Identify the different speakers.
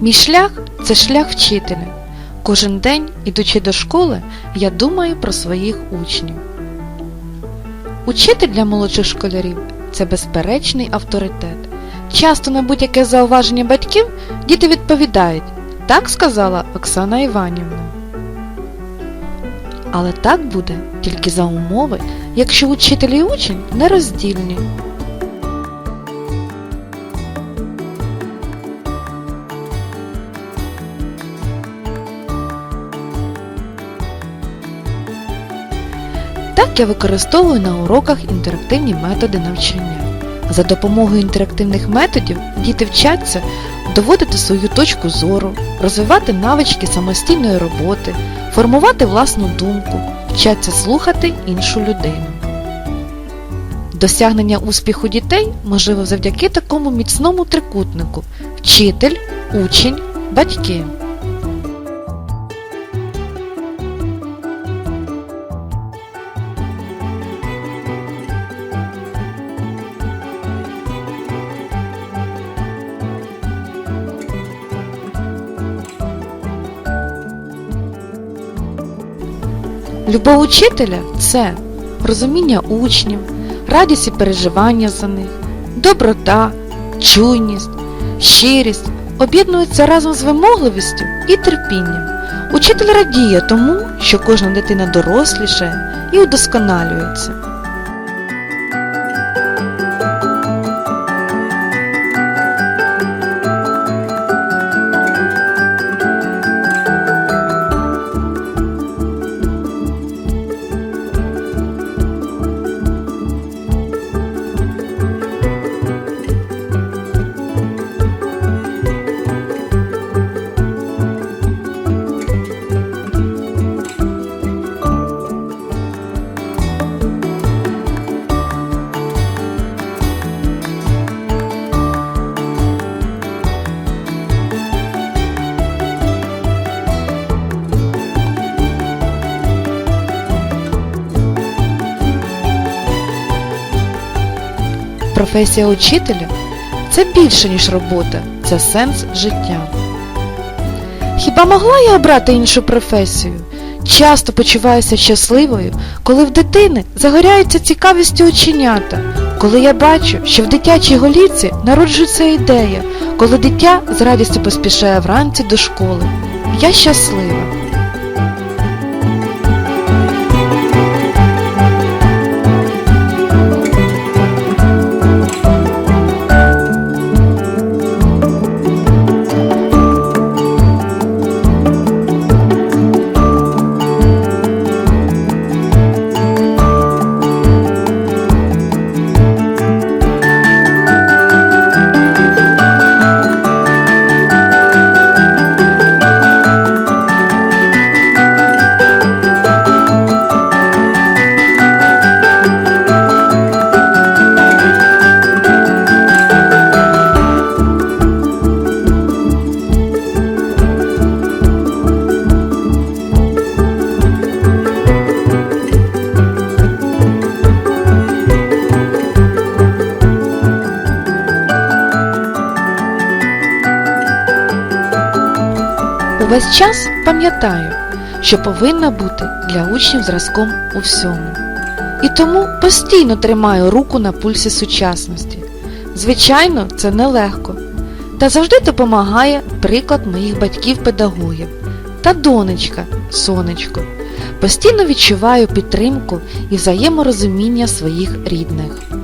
Speaker 1: Мій шлях це шлях вчителя. Кожен день, ідучи до школи, я думаю про своїх учнів. Учитель для молодших школярів це безперечний авторитет. Часто на будь-яке зауваження батьків діти відповідають так сказала Оксана Іванівна. Але так буде тільки за умови, якщо учитель і учень нероздільні. Так я використовую на уроках інтерактивні методи навчання. За допомогою інтерактивних методів діти вчаться доводити свою точку зору, розвивати навички самостійної роботи, формувати власну думку, вчаться слухати іншу людину. Досягнення успіху дітей можливо завдяки такому міцному трикутнику вчитель, учень, батьки. Любов учителя це розуміння учнів, радість і переживання за них, доброта, чуйність, щирість об'єднуються разом з вимогливістю і терпінням. Учитель радіє тому, що кожна дитина дорослішає і удосконалюється. Професія учителя це більше, ніж робота, це сенс життя. Хіба могла я обрати іншу професію? Часто почуваюся щасливою, коли в дитини загоряються цікавістю оченята, коли я бачу, що в дитячій голівці народжується ідея, коли дитя з радістю поспішає вранці до школи. Я щаслива. Увесь час пам'ятаю, що повинна бути для учнів зразком у всьому. І тому постійно тримаю руку на пульсі сучасності. Звичайно, це нелегко. Та завжди допомагає приклад моїх батьків-педагогів та донечка, сонечко. Постійно відчуваю підтримку і взаєморозуміння своїх рідних.